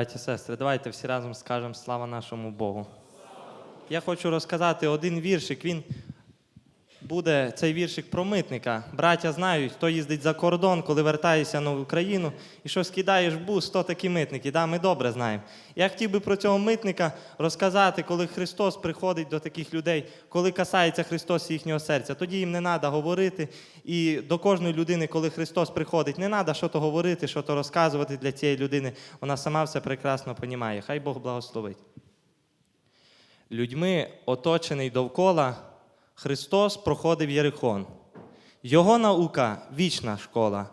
Браті сестри, давайте всі разом скажемо слава нашому Богу. Я хочу розказати один віршик. Він буде цей віршик про митника. Браття знають, хто їздить за кордон, коли вертаєшся на Україну, і що скидаєш в бус, то такі митники. Да, ми добре знаємо. Я хотів би про цього митника розказати, коли Христос приходить до таких людей, коли касається Христос їхнього серця. Тоді їм не треба говорити. І до кожної людини, коли Христос приходить, не треба що то говорити, що то розказувати для цієї людини. Вона сама все прекрасно розуміє. Хай Бог благословить. Людьми, оточений довкола, Христос проходив Єрихон. Його наука вічна школа.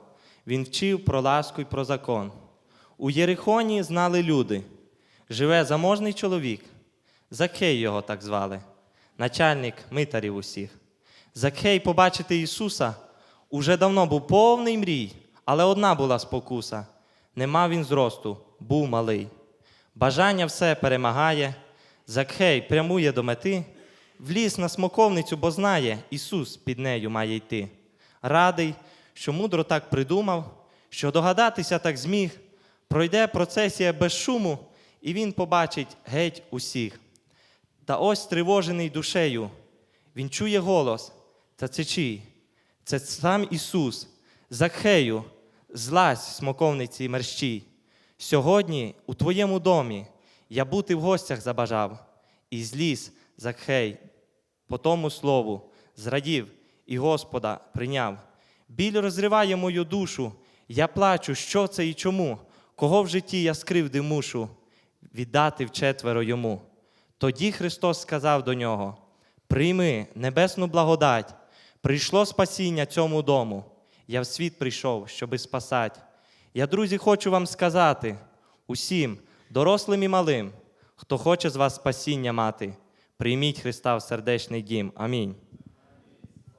Він вчив про ласку й про закон. У Єрихоні знали люди. Живе заможний чоловік. Закхей його так звали, начальник митарів усіх. Закхей побачити Ісуса уже давно був повний мрій, але одна була спокуса. Не мав він зросту, був малий. Бажання все перемагає. Закхей прямує до мети, вліз на смоковницю, бо знає, Ісус під нею має йти. Радий, що мудро так придумав, що догадатися так зміг, пройде процесія без шуму, і він побачить геть усіх. Та ось стривожений душею, він чує голос, та це чий? Це сам Ісус, Закхею, злазь смоковниці мерщій. Сьогодні у твоєму домі я бути в гостях забажав, і зліз Закхей, по тому слову, зрадів і Господа прийняв. Біль розриває мою душу, я плачу, що це і чому, кого в житті я скривди мушу, віддати вчетверо йому. Тоді Христос сказав до нього: Прийми небесну благодать, прийшло спасіння цьому дому. Я в світ прийшов, щоби спасати. Я, друзі, хочу вам сказати усім, дорослим і малим, хто хоче з вас спасіння мати, прийміть Христа в сердечний дім. Амінь.